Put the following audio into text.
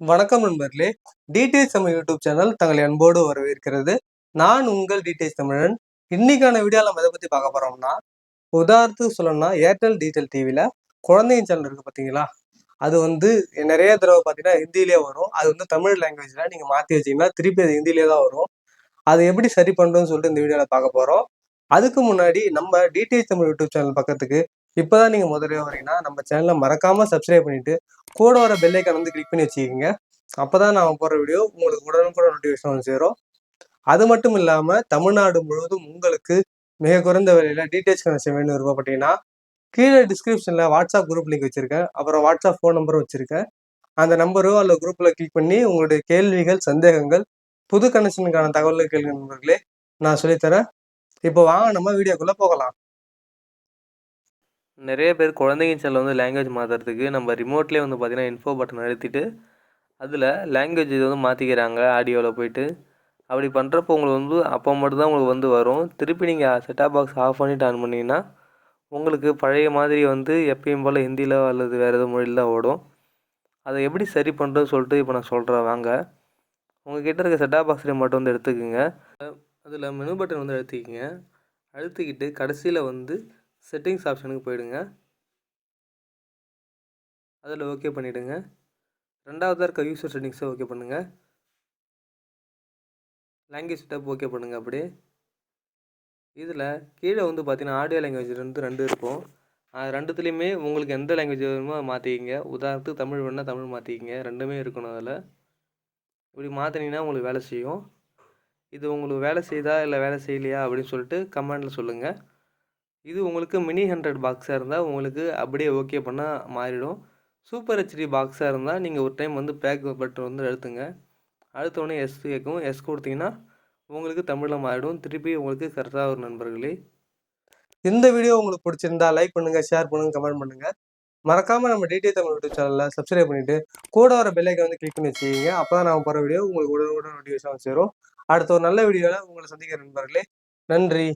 வணக்கம் நண்பர்களே. TDS Tamil YouTube channel தங்களை அன்போடு வரவேற்கிறது. நான் உங்கள் டிடிஎஸ் தமிழன். இன்னைக்கான வீடியோவில் நம்ம எதை பற்றி பார்க்க போகிறோம்னா உதாரணத்துக்கு சொல்லணும்னா ஏர்டெல் டிஜிட்டல் டிவியில் குழந்தைங்க சேனல் இருக்குது பார்த்தீங்களா? அது வந்து நிறைய தடவை பார்த்தீங்கன்னா ஹிந்திலேயே வரும். அது வந்து தமிழ் லாங்குவேஜில் நீங்கள் மாற்றி வச்சீங்கன்னா திருப்பி அது ஹிந்திலேயே தான் வரும். அதை எப்படி சரி பண்ணுறோன்னு சொல்லிட்டு இந்த வீடியோவில் பார்க்க போகிறோம் அதுக்கு முன்னாடி நம்ம டிடிஎஸ் தமிழ் யூடியூப் சேனல் பக்கத்துக்கு இப்போதான் நீங்கள் முதல்ல வரீங்கன்னா நம்ம சேனலை மறக்காமல் சப்ஸ்கிரைப் பண்ணிட்டு கூட வர பெல்லைக்கான் வந்து கிளிக் பண்ணி வச்சுக்கோங்க. அப்போ தான் நான் போடுற வீடியோ உங்களுக்கு உடனுக்குடன் நோட்டிஃபிகேஷன் வந்து சேரும். அது மட்டும் இல்லாமல் தமிழ்நாடு முழுவதும் உங்களுக்கு மிக குறைந்த விலையில் டீடைல்ஸ் கனெக்ஷன் வேணும் விருப்பப்பட்டீங்கன்னா கீழே டிஸ்கிரிப்ஷனில் வாட்ஸ்அப் குரூப் லிங்க் வச்சுருக்கேன். அப்புறம் வாட்ஸ்அப் ஃபோன் நம்பரும் வச்சுருக்கேன். அந்த நம்பரோ அல்ல குரூப்பில் கிளிக் பண்ணி உங்களுடைய கேள்விகள் சந்தேகங்கள் புது கனெக்ஷனுக்கான தகவல்கள் கேள்வி நண்பர்களே நான் சொல்லித்தரேன். இப்போ வாங்க நம்ம வீடியோக்குள்ளே போகலாம். நிறைய பேர் குழந்தைங்க சேனலில் வந்து லாங்குவேஜ் மாற்றுறதுக்கு நம்ம ரிமோட்லேயே வந்து பார்த்தீங்கன்னா இன்ஃபோ பட்டன் அழுத்திட்டு அதில் லாங்குவேஜ் இது வந்து மாற்றிக்கிறாங்க ஆடியோவில் போயிட்டு. அப்படி பண்ணுறப்போ உங்களுக்கு வந்து அப்போ மட்டும்தான் உங்களுக்கு வந்து வரும். திருப்பி நீங்கள் செட்டாப் பாக்ஸ் ஆஃப் பண்ணிட்டு ஆன் பண்ணிங்கன்னா உங்களுக்கு பழைய மாதிரி வந்து எப்பயும் போல் ஹிந்தியில் அல்லது வேறு எதுவும் மொழியில் தான் ஓடும். அதை எப்படி சரி பண்ணுறதுன்னு சொல்லிட்டு இப்போ நான் சொல்கிறேன் வாங்க. உங்கள் கிட்ட இருக்க செட்டாப் பாக்ஸ் மட்டும் வந்து எடுத்துக்கோங்க. அதில் மெனு பட்டன் வந்து அழுத்திக்கங்க. அழுத்திக்கிட்டு கடைசியில் வந்து செட்டிங்ஸ் ஆப்ஷனுக்கு போயிடுங்க. அதில் ஓகே பண்ணிவிடுங்க ரெண்டாவதாக இருக்க யூசர் செட்டிங்ஸை ஓகே பண்ணுங்கள் லாங்குவேஜ் செட்டப் ஓகே பண்ணுங்கள் அப்படியே. இதில் கீழே வந்து பார்த்தீங்கன்னா ஆடியோ லாங்குவேஜ் ரெண்டு ரெண்டு இருக்கும். அது ரெண்டுத்துலேயுமே உங்களுக்கு எந்த லாங்குவேஜ் வேணுமோ அதை மாற்றிக்கிங்க. உதாரணத்துக்கு தமிழ் வேணால் தமிழ் மாற்றிக்கிங்க. ரெண்டுமே இருக்கணும் அதில். இப்படி மாற்றினீங்கன்னா உங்களுக்கு வேலை செய்யும். இது உங்களுக்கு வேலை செய்தா இல்லை வேலை செய்யலையா அப்படின்னு சொல்லிட்டு கமெண்டில் சொல்லுங்கள் இது உங்களுக்கு மினி ஹண்ட்ரட் பாக்ஸாக இருந்தால் உங்களுக்கு அப்படியே ஓகே பண்ணால் மாறிடும். சூப்பர் ஹெச்டி பாக்ஸாக இருந்தால் நீங்கள் ஒரு டைம் வந்து பேக் பட்டன் வந்து எடுத்துங்க. அடுத்த உடனே எஸ் கேட்கும் எஸ் கொடுத்தீங்கன்னா உங்களுக்கு தமிழில் மாறிடும். திருப்பி உங்களுக்கு கரெக்டாக ஒரு நண்பர்களே. இந்த வீடியோ உங்களுக்கு பிடிச்சிருந்தா லைக் பண்ணுங்கள் ஷேர் பண்ணுங்கள் கமெண்ட் பண்ணுங்கள் மறக்காமல் நம்ம டிடி தமிழ் யூடியூப் சேனலில் சப்ஸ்கிரைப் பண்ணிவிட்டு கூட வர பெல்லைக்கை வந்து கிளிக் பண்ணி வச்சுக்கிங்க அப்போ தான் நான் போகிற வீடியோ உங்களுக்கு உடனே நோட்டிஃபிகேஷன் சேரும். அடுத்த ஒரு நல்ல வீடியோவில் உங்களை சந்திக்கிற நண்பர்களே. நன்றி.